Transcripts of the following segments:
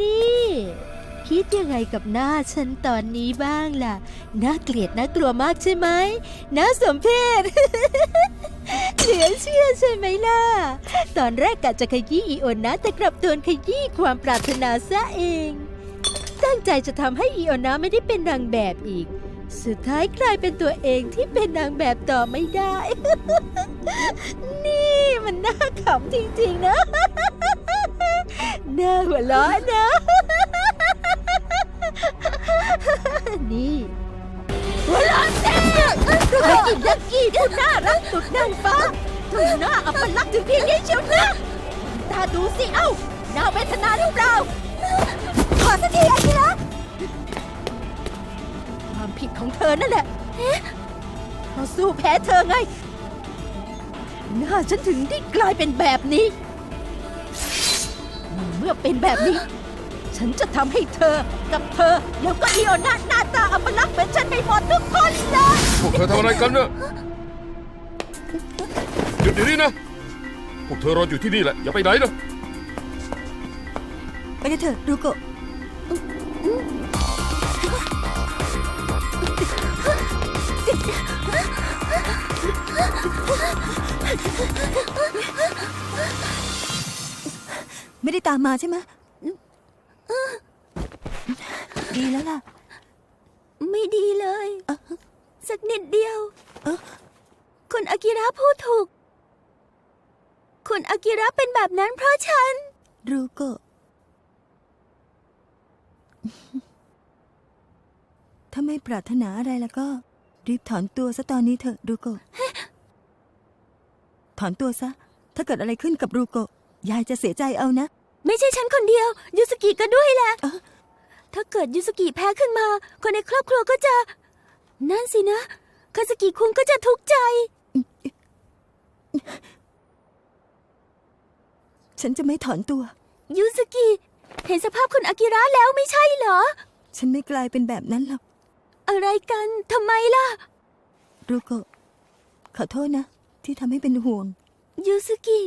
นี่ คิดยังไงกับหน้าฉันตอนนี้บ้างล่ะ น่าเกลียดน่ากลัวมากใช่ไหมน่าสมเพชเหลือเชื่อใช่ไหมล่ะ ตอนแรกกะจะขยี้อีโอนะแต่กลับโดนขยี้ความปรารถนาซะเอง ตั้งใจจะทำให้อีโอนะไม่ได้เป็นนางแบบอีก สุดท้ายกลายเป็นตัวเองที่เป็นนางแบบต่อไม่ได้ นี่มันน่าขำจริงๆนะ น่าหัวเราะนะ นี่หัวเราะแน่ดูไอ้กินยักกี้ผู้น่ารักสุดนางฟ้าถึงหน้าอัปลักษณ์ถึงเพียงนี้เชียวนะตาดูสิเอ้าน่าเวทนาหรือเปล่าขอสักทีไอากิระ ผิดของเธอนั่นแหละเพราะสู้แพ้เธอไง หน้าฉันถึงได้กลายเป็นแบบนี้ เมื่อเป็นแบบนี้ ฉันจะทำให้เธอกับเธอ แล้วก็อีโอนาหน้าตาอัปลักษณ์เหมือนฉันไปหมดทุกคนเลยพวกเธอทำอะไรกันเนี่ยหยุดเดี๋ยวนี้นะ พวกเธอรออยู่ที่นี่แหละ อย่าไปไหนนะ ไปกันเถอะรูโกะ ไม่ได้ตามมาใช่ไหมดีแล้วล่ะ ไม่ดีเลยเอ่อสักนิดเดียวเอ่อคุณอากิระพูดถูก คุณอากิระเป็นแบบนั้นเพราะฉัน รูโกะถ้าไม่ปรารถนาอะไรแล้วก็ รีบถอนตัวซะตอนนี้เถอะรูโกะ ถอนตัวซะ ถ้าเกิดอะไรขึ้นกับรูโกะยายจะเสียใจเอานะ ไม่ใช่ฉันคนเดียว ยูสกิก็ด้วยแหละเอ้อ ถ้าเกิดยูสกิแพ้ขึ้นมา คนในครอบครัวก็จะ นั่นสินะ คาสกิคุงก็จะทุกข์ใจ ฉันจะไม่ถอนตัว ยูสกิ เห็นสภาพคุณอากิระแล้วไม่ใช่เหรอ ฉันไม่กลายเป็นแบบนั้นหรอกอะไรกันทำไมล่ะ รูโกะขอโทษนะ ที่ทำให้เป็นห่วง ยูสกิ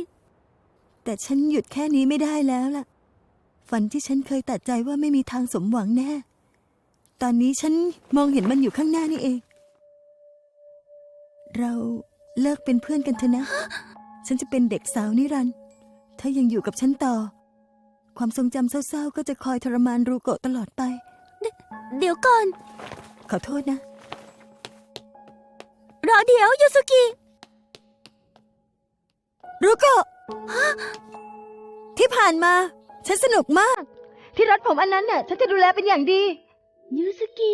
แต่ฉันหยุดแค่นี้ไม่ได้แล้วล่ะ ฝันที่ฉันเคยตัดใจว่าไม่มีทางสมหวังแน่ ตอนนี้ฉันมองเห็นมันอยู่ข้างหน้านี่เอง เราเลิกเป็นเพื่อนกันเถอะนะ ฉันจะเป็นเด็กสาวนิรันดร์ถ้ายังอยู่กับฉันต่อ ความทรงจำเศร้าๆ ก็จะคอยทรมานรูโกะตลอดไป เดี๋ยวก่อน ขอโทษนะ รอเดี๋ยวยูสกิ รูโกะที่ผ่านมา ฉันสนุกมาก ที่รัดผมอันนั้นน่ะ ฉันจะดูแลเป็นอย่างดี ยูสกิ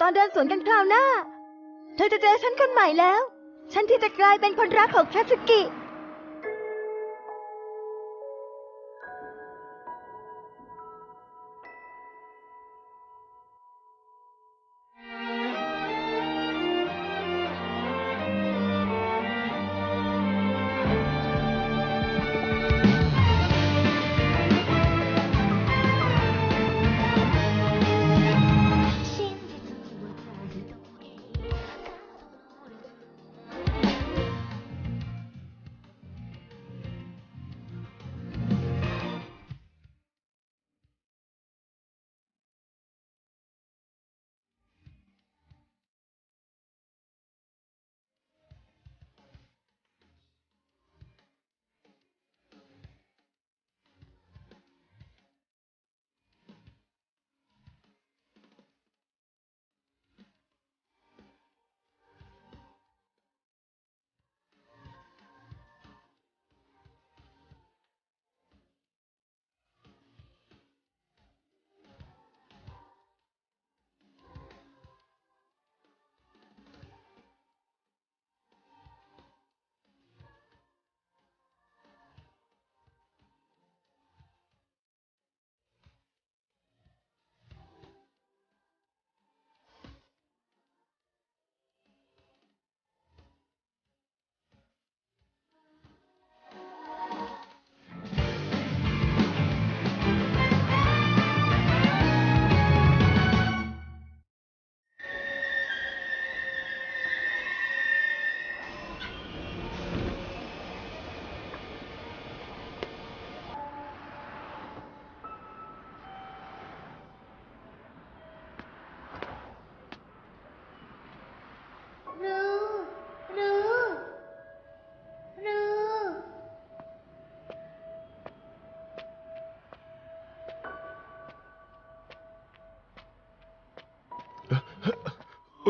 ตอนเดินสวนกันคราวหน้า เธอจะเจอฉันคนใหม่แล้ว ฉันที่จะกลายเป็นคนรักของคาสกิ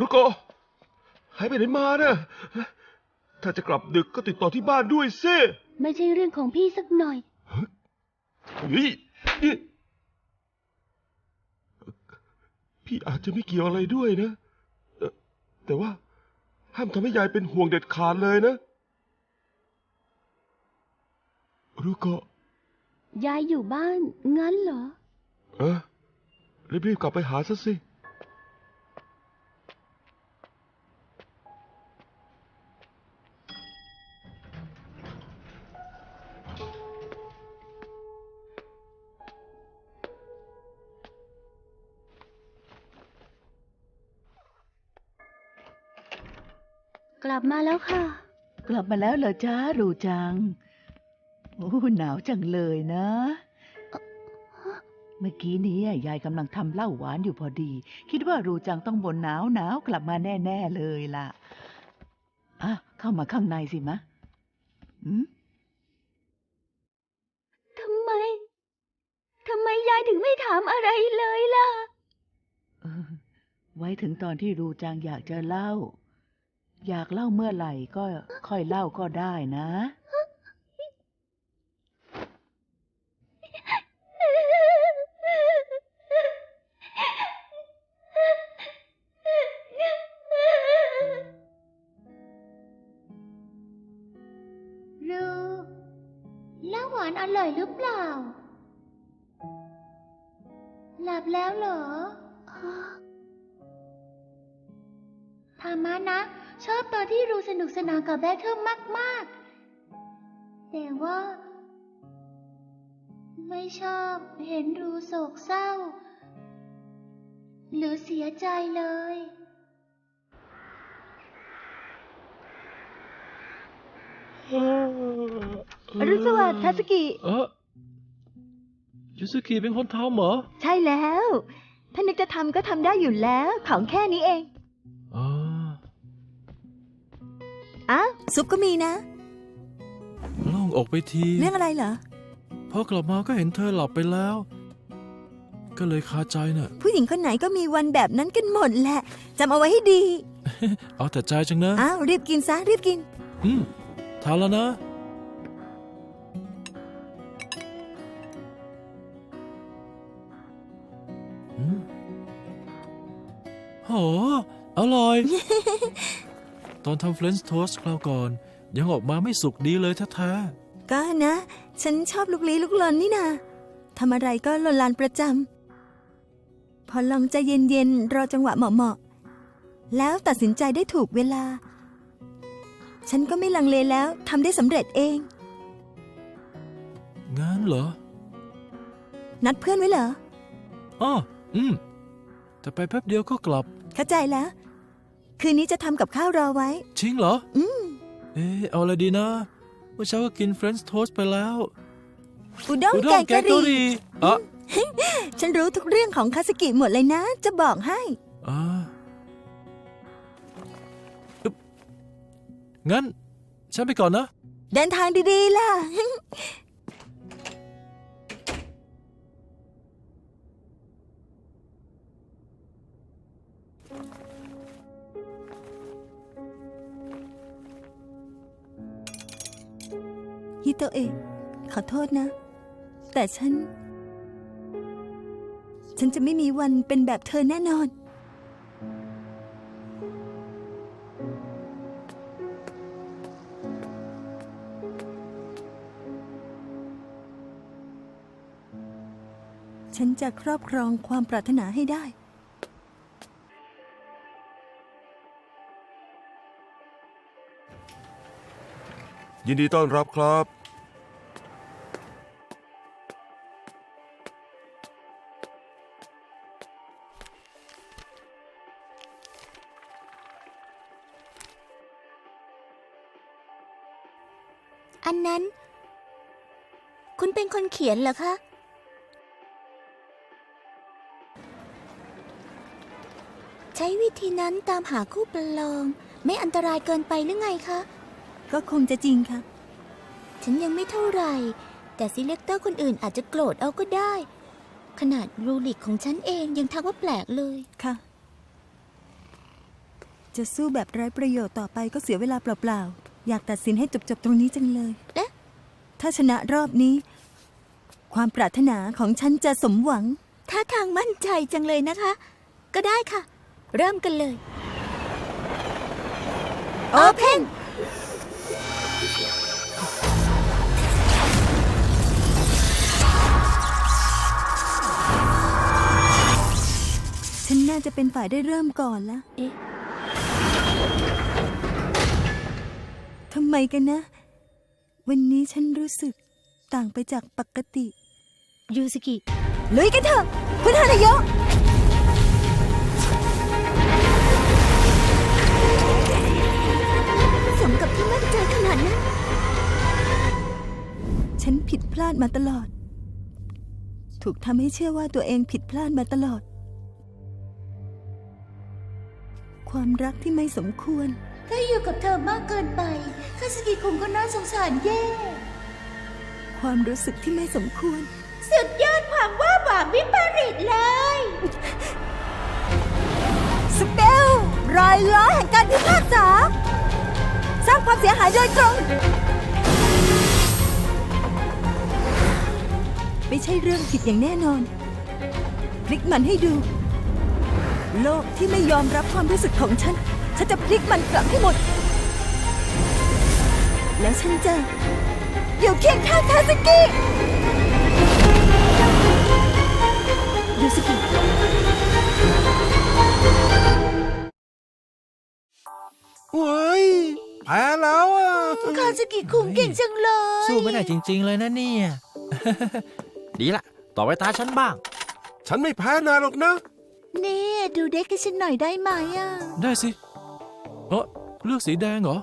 รุโกะหายไปไหนมานะถ้าจะกลับดึกก็ติดต่อที่บ้านด้วยสิไม่ใช่เรื่องของพี่สักหน่อยเฮ้ยนี่พี่อาจจะไม่เกี่ยวอะไรด้วยนะเอ่อแต่ว่าห้ามทำให้ยายเป็นห่วงเด็ดขาดเลยนะ รุโกะยายอยู่บ้านงั้นเหรอ เออรีบๆกลับไปหาซะสิ มาแล้วค่ะ กลับมาแล้วเหรอจ้ารูจัง โอ้หนาวจังเลยนะ เมื่อกี้นี้ยายกำลังทำเหล้าหวานอยู่พอดี คิดว่ารูจังต้องบ่นหนาวหนาวกลับมาแน่ ๆ เลยล่ะอะเข้ามาข้างในสิมะอืมทำไม ทำไมยายถึงไม่ถามอะไรเลยล่ะเออไว้ถึงตอนที่รูจังอยากจะเล่า อยากเล่าเมื่อไหร่ก็ค่อยเล่าก็ได้นะ รูเหล้าหวานอร่อยหรือเปล่า หลับแล้วเหรอธามานะ ชอบตอนที่รูสนุกสนานกับแบทเทิลมาก ๆ แต่ว่า ไม่ชอบเห็นรูโศกเศร้า หรือเสียใจเลย อรุณสวัสดิ์ทัสกิ เออยูสุกิเป็นคนทำเหรอ ใช่แล้ว ถ้านึกจะทำก็ทำได้อยู่แล้ว ของแค่นี้เอง อ้าวซุปก็มีนะ โล่งอกไปที เรื่องอะไรเหรอ พอกลับมาก็เห็นเธอหลับไปแล้ว ก็เลยคาใจน่ะ ผู้หญิงคนไหนก็มีวันแบบนั้นกันหมดแหละจำเอาไว้ให้ดี เอาแต่ใจจังนะ อ้าวรีบกินซะรีบกิน อืมทานแล้วนะ อืมโหอร่อย ตอนทำเฟรนช์โทสต์คราวก่อน ยังออกมาไม่สุกดีเลยแท้ก็นะ ฉันชอบลูกลี้ลูกลนนี่นาทำอะไรก็ลนลานประจำพอลองใจเย็นๆรอจังหวะเหมาะๆแล้วตัดสินใจได้ถูกเวลา ฉันก็ไม่ลังเลแล้วทำได้สำเร็จเอง ๆ งั้นเหรอ นัดเพื่อนไว้เหรอ อ้อ อืม แต่ไปแป๊บเดียวก็กลับ เข้าใจแล้ว คืนนี้จะทำกับข้าวรอไว้ จริงเหรอ อืม เอ๊ะเอาอะไรดีนะเมื่อเช้าก็กินเฟรนช์โทสต์ไปแล้วอุด้งอุด้แกงงแกกะงหกะหรี่รี่อะฉันรู้ทุกเรื่องของคาสกิหมดเลยนะ จะบอกให้ อ่าอึ๊บงั้น ฉันไปก่อนนะ เดินทางดีๆล่ะ ฮิโตเอะขอโทษนะ แต่ฉัน ฉันจะไม่มีวันเป็นแบบเธอแน่นอน ฉันจะครอบครองความปรารถนาให้ได้ ยินดีต้อนรับครับ ขียนเหรอคะ ใช้วิธีนั้นตามหาคู่ประลอง ไม่อันตรายเกินไปหรือไงคะ ก็คงจะจริงค่ะ ฉันยังไม่เท่าไหร่ แต่ซีเลคเตอร์คนอื่นอาจจะโกรธเอาก็ได้ ขนาดรูลิกของฉันเองยังทักว่าแปลกเลย ค่ะ จะสู้แบบไร้ประโยชน์ต่อไปก็เสียเวลาเปล่าๆ อยากตัดสินให้จบๆตรงนี้จังเลย เอ๊ะ ถ้าชนะรอบนี้ ความปรารถนาของฉันจะสมหวัง ท่าทางมั่นใจจังเลยนะคะ ก็ได้ค่ะ เริ่มกันเลย Open ฉันน่าจะเป็นฝ่ายได้เริ่มก่อนละเอ๊ะทำไมกันนะ วันนี้ฉันรู้สึก ต่างไปจากปกติ ยูสกิ ลุยกันเถอะ คุณฮานายกสมกับที่มั่นใจขนาดนั้น ฉันผิดพลาดมาตลอด ถูกทำให้เชื่อว่าตัวเองผิดพลาดมาตลอด ความรักที่ไม่สมควร ถ้าอยู่กับเธอมากเกินไปคาสกิคุงก็น่าสงสารแย่ ความรู้สึกที่ไม่สมควร สุดยอดความว่าหวานวิปริตเลยสเปลรอยล้อแห่งการพิพากษาสร้างความเสียหายโดยตรง ไม่ใช่เรื่องผิดอย่างแน่นอน พลิกมันให้ดู โลกที่ไม่ยอมรับความรู้สึกของฉัน ฉันจะพลิกมันกลับให้หมด แล้วฉันจะ อยู่เคียงข้างคาสกิยูสกิ เว้ยแพ้แล้วอะ คาสกิคุงเก่งจังเลยสู้ไม่ได้จริง ๆ เลยนะเนี่ย ดีละ ต่อไปตาฉันบ้าง ฉันไม่แพ้นายหรอกนะ นี่ดูเด็กให้ฉันหน่อยได้ไหมอะ ได้สิ เออเลือกสีแดงเหรอ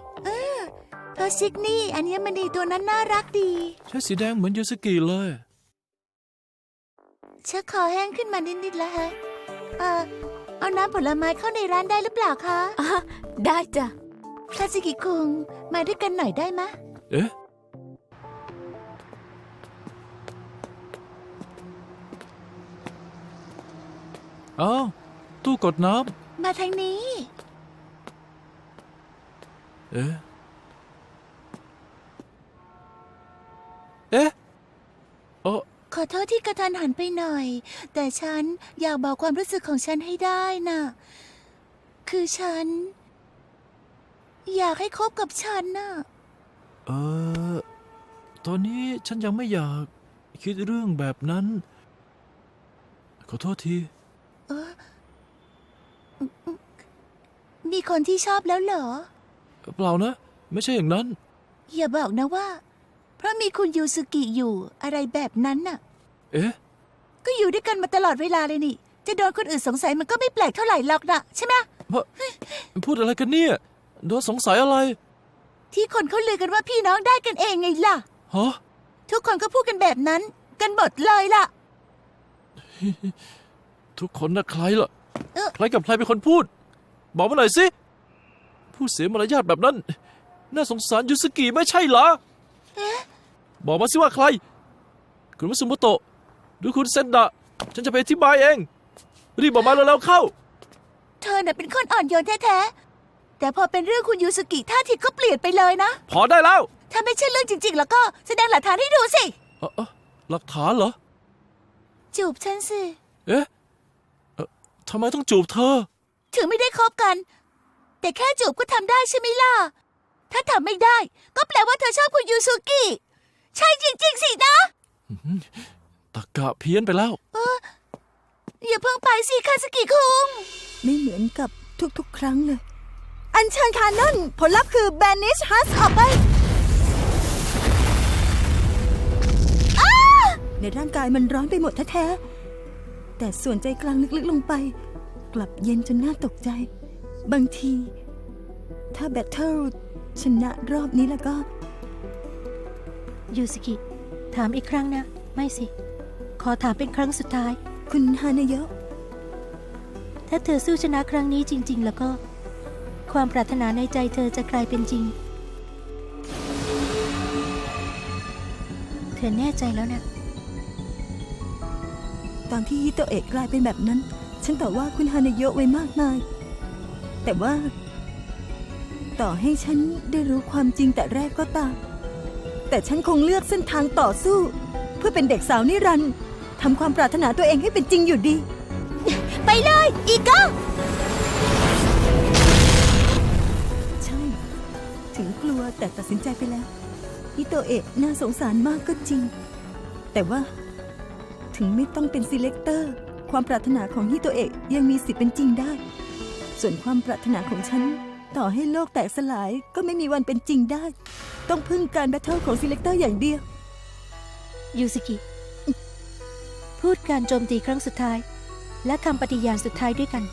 เพราะซิกนี่ อันนี้มันดีตัวนั้นน่ารักดีใช้สีแดงเหมือนยูสกิเลยชักคอแห้งขึ้นมานิดๆแล้วฮะเออเอาน้ำผลไม้เข้าในร้านได้หรือเปล่าคะอะได้จ้ะคาสกิคุงมาด้วยกันหน่อยได้ไหมะ เอ๊ะ อ้าว ตู้กดน้มาทางนี้ำเอ๊ะ เอ๊ะเออขอโทษที่กระทันหันไปหน่อย แต่ฉันอยากบอกความรู้สึกของฉันให้ได้น่ะ คือฉัน อยากให้คบกับฉันน่ะ เออ ตอนนี้ฉันยังไม่อยากคิดเรื่องแบบนั้น ขอโทษทีมีคนที่ชอบแล้วเหรอ เปล่านะ ไม่ใช่อย่างนั้น อย่าบอกนะว่าเพ ราะมีคุณยูสุกิอยู่อะไรแบบนั้นน่ะ เอ๊ะ ก็อยู่ด้วยกันมาตลอดเวลาเลยนี่ จะโดนคนอื่นสงสัยมันก็ไม่แปลกเท่าไหร่หรอกนะใช่ไหมพูดอะไรกันเนี่ย โดนสงสัยอะไร ที่คนเขาลือกันว่าพี่น้องได้กันเองไงล่ะ ฮะ ทุกคนก็พูดกันแบบนั้น กันหมดเลยล่ะ ทุกคนนะใครล่ะ เอ่อใครกับใครเป็นคนพูด บอกมาหน่อยสิ ผู้เสียมารยาทแบบนั้น น่าสงสารยูสกิไม่ใช่เหรอ บอกมาสิว่าใคร คุณมัตสึโมโตะหรือคุณเซนดะ ฉันจะไปอธิบายเอง รีบบอกมาเร็วๆเข้า เธอน่ะเป็นคนอ่อนโยนแท้ๆ แต่พอเป็นเรื่องคุณยูสุกิท่าทีก็เปลี่ยนไปเลยนะ พอได้แล้วถ้าไม่ใช่เรื่องจริง ๆ แล้วก็แสดงหลักฐานให้ดูสิ เอ่อเอ่อหลักฐานเหรอ จูบฉันสิ เอ๊ะเอ่อทำไมต้องจูบเธอ ถึงไม่ได้คบกัน แต่แค่จูบก็ทำได้ใช่ไหมล่ะ ถ้าทำไม่ได้ ก็แปลว่าเธอชอบคุณยูสุกิ ใช่จริง ๆ สินะ ตะกะเพี้ยนไปแล้ว อย่าเพิ่งไปสิคาสกิคุง ไม่เหมือนกับทุกๆ ครั้งเลย อันเชิญคานอนผลลัพธ์คือ banish hus ออกไปในร่างกายมันร้อนไปหมดแท้ๆ แต่ส่วนใจกลางลึกๆ ลงไป กลับเย็นจนน่าตกใจ บางที ถ้าแบทเทิลชนะรอบนี้แล้วก็ ยูสกิ ถามอีกครั้งนะ ไม่สิ ขอถามเป็นครั้งสุดท้าย คุณฮานายกถ้าเธอสู้ชนะครั้งนี้จริง ๆ แล้วก็ ความปรารถนาในใจเธอจะกลายเป็นจริง เธอแน่ใจแล้วนะ ตอนที่ฮิโตเอะกลายเป็นแบบนั้น ฉันต่อว่าคุณฮานายกไว้มากมาย แต่ว่า ต่อให้ฉันได้รู้ความจริงแต่แรกก็ตาม แต่ฉันคงเลือกเส้นทางต่อสู้ เพื่อเป็นเด็กสาวนิรันดร์ทำความปรารถนาตัวเองให้เป็นจริงอยู่ดี ไปเลย อีกก้ใช่ ถึงกลัวแต่ตัดสินใจไปแล้วฮิโตเอะน่าสงสารมากก็จริง แต่ว่า ถึงไม่ต้องเป็นซีเลคเตอร์ ความปรารถนาของฮิโตเอะยังมีสิทธิ์เป็นจริงได้ ส่วนความปรารถนาของฉัน ต่อให้โลกแตกสลายก็ไม่มีวันเป็นจริงได้ ต้องพึ่งการแบทเทิลของซีเลคเตอร์อย่างเดียว ยูสกิ พูดการโจมตีครั้งสุดท้าย และคำปฏิญาณสุดท้ายด้วยกัน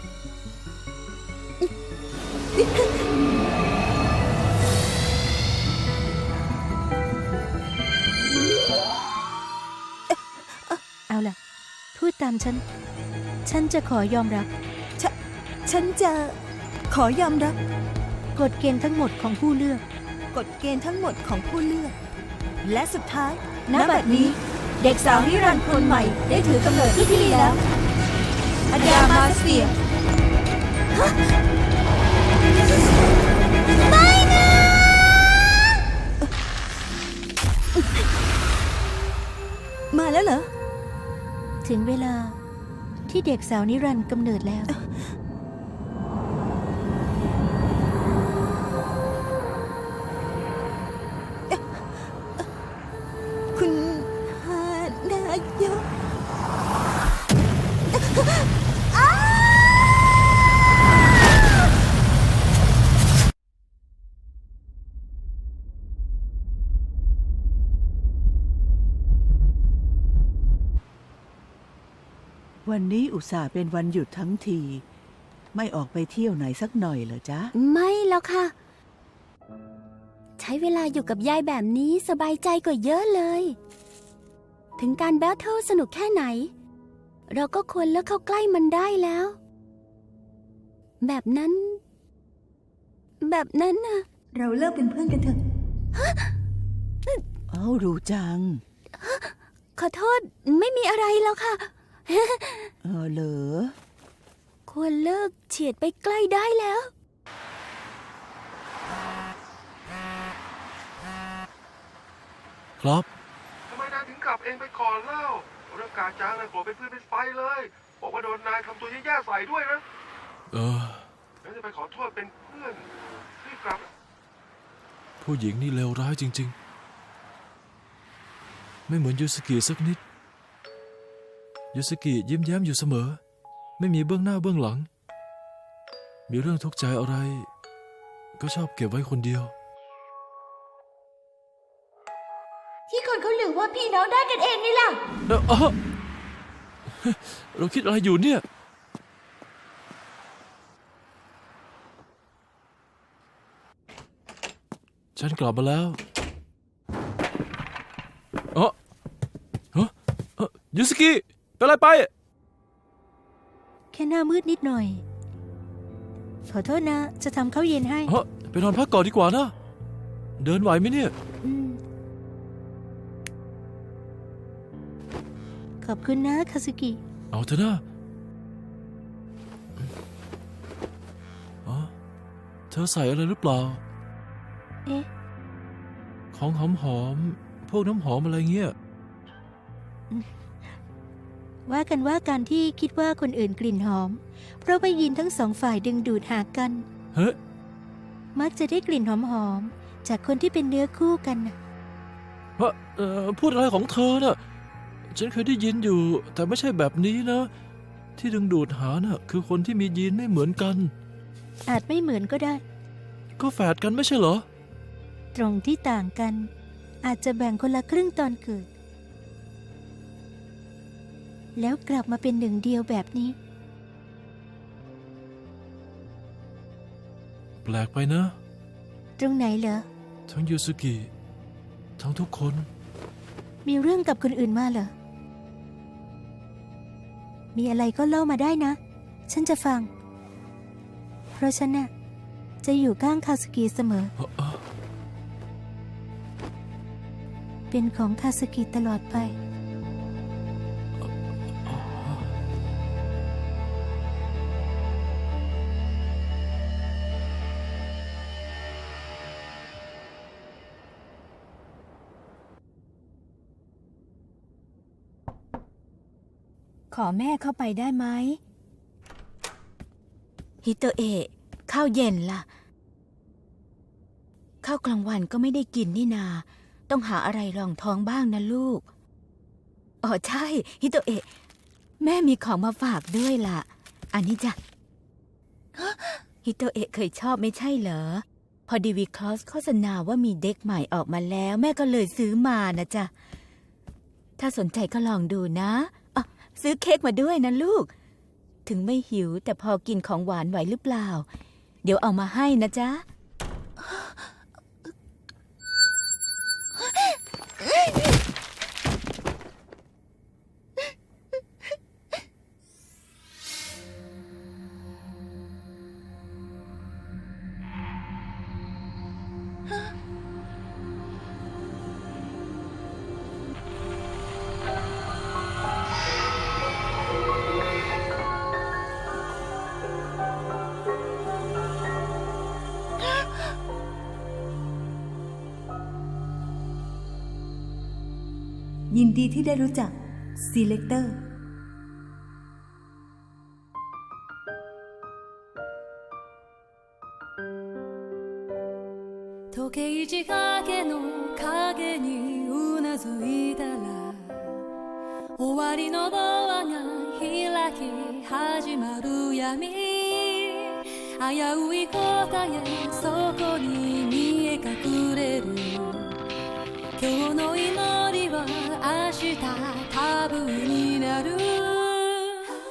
เอาล่ะ พูดตามฉัน ฉันจะขอยอมรับฉันจะขอยอมรับ กฎเกณฑ์ทั้งหมดของผู้เลือก กฎเกณฑ์ทั้งหมดของผู้เลือก และสุดท้ายณบัดนี้ เด็กสาวนิรันดร์คนใหม่ได้ถือกำเนิดที่ที่นี่แล้วอดามาสเฟียมาแล้วเหรอ ถึงเวลาที่เด็กสาวนิรันดร์กำเนิดแล้ว วันนี้อุตส่าห์เป็นวันหยุดทั้งที ไม่ออกไปเที่ยวไหนสักหน่อยเหรอจ๊ะ ไม่แล้วค่ะ ใช้เวลาอยู่กับยายแบบนี้สบายใจกว่าเยอะเลย ถึงการแบทเทิลสนุกแค่ไหน เราก็ควรเลิกเข้าใกล้มันได้แล้ว แบบนั้น แบบนั้นน่ะ เราเลิกเป็นเพื่อนกันเถอะ เอ้ารู้จัง ขอโทษไม่มีอะไรแล้วค่ะ เออเหรอควรเลิกเฉียดไปใกล้ได้แล้ว ครับ ทำไมนายถึงกลับเองไปก่อนเล่าเรื่องการจ้างนายโกรธเป็นเพื่อนเป็นไฟเลย บอกว่าโดนนายทำตัวแย่ๆใส่ด้วยนะเออ แล้วจะไปขอโทษเป็นเพื่อนรีบกลับ ผู้หญิงนี่เลวร้ายจริง ๆ ไม่เหมือนยูสกิสักนิด ยูสกิยิ้มแย้มอยู่เสมอ ไม่มีเบื้องหน้าเบื้องหลัง มีเรื่องทุกข์ใจอะไร ก็ชอบเก็บไว้คนเดียว ที่คนเขาหลือว่าพี่น้องได้กันเองนี่ล่ะเอ่อเอ้อเราคิดอะไรอยู่เนี่ย ฉันกลับมาแล้วเออเอ้อเอ้อยูสกิ เป็นอะไรไป แค่หน้ามืดนิดหน่อย ขอโทษนะ จะทำข้าวเย็นให้ เฮ้ยไปนอนพักก่อนดีกว่านะ เดินไหวไหมเนี่ย อืม ขอบคุณนะ คาซุกิ เอาเถอะนะอ๋อเธอใส่อะไรหรือเปล่า เอ๊ะ ของหอมหอมๆพวกน้ำหอมอะไรเงี้ย ว่ากันว่าการที่คิดว่าคนอื่นกลิ่นหอม เพราะว่ายินทั้งสองฝ่ายดึงดูดหากัน เฮ้ยมักจะได้กลิ่นหอมๆจากคนที่เป็นเนื้อคู่กันน่ะพระเอ่อพูดอะไรของเธอน่ะ ฉันเคยได้ยินอยู่ แต่ไม่ใช่แบบนี้นะ ที่ดึงดูดหาน่ะ คือคนที่มียีนไม่เหมือนกัน อาจไม่เหมือนก็ได้ ก็แฝดกันไม่ใช่เหรอ ตรงที่ต่างกัน อาจจะแบ่งคนละครึ่งตอนเกิด แล้วกลับมาเป็นหนึ่งเดียวแบบนี้ แปลกไปนะ ตรงไหนเหรอ ทั้งยูสุกิทั้งทุกคน มีเรื่องกับคนอื่นมาเหรอ มีอะไรก็เล่ามาได้นะ ฉันจะฟัง เพราะฉันน่ะจะอยู่ข้างคาสกิเสมอเอ่อเอ่อเป็นของคาสกิตลอดไป อแม่เข้าไปได้ไหมฮิโตเอะข้าวเย็นล่ะ ข้าวกลางวันก็ไม่ได้กินนี่นา ต้องหาอะไรรองท้องบ้างนะลูก อ๋อใช่ ฮิโตเอะ แม่มีของมาฝากด้วยล่ะ อันนี้จ้ะ ฮิโตเอะเคยชอบไม่ใช่เหรอ พอดีวีคลอสโฆษณาว่ามีเด็กใหม่ออกมาแล้ว แม่ก็เลยซื้อมานะจ๊ะ ถ้าสนใจก็ลองดูนะอ๋อ ซื้อเค้กมาด้วยนะลูก ถึงไม่หิวแต่พอกินของหวานไหวหรือเปล่า เดี๋ยวเอามาให้นะจ๊ะยิน ดีที่ได้รู้จัก Selector 時計仕掛けの影にうなずいたら終わりのドアが開き始まる闇危うい答えそこに見え隠れる 今日の祈りは明日タブになる。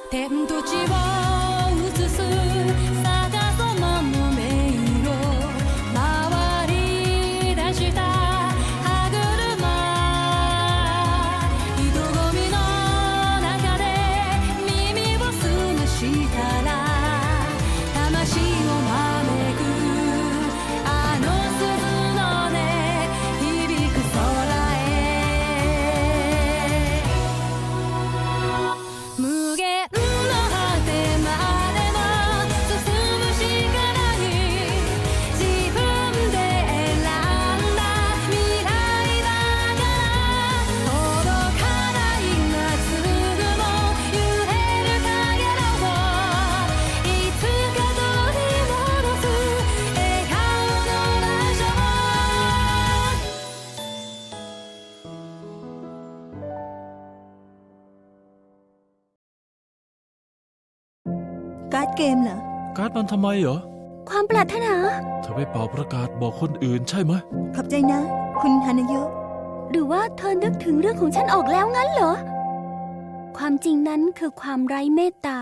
天と地を映す เกมเหรอ การ์ดมันทำไมเหรอ ความปรารถนา เธอไปเป่าประกาศบอกคนอื่นใช่ไหมขอบใจนะ คุณฮานาโยะหรือว่าเธอนึกถึงเรื่องของฉันออกแล้วงั้นเหรอ ความจริงนั้นคือความไร้เมตตา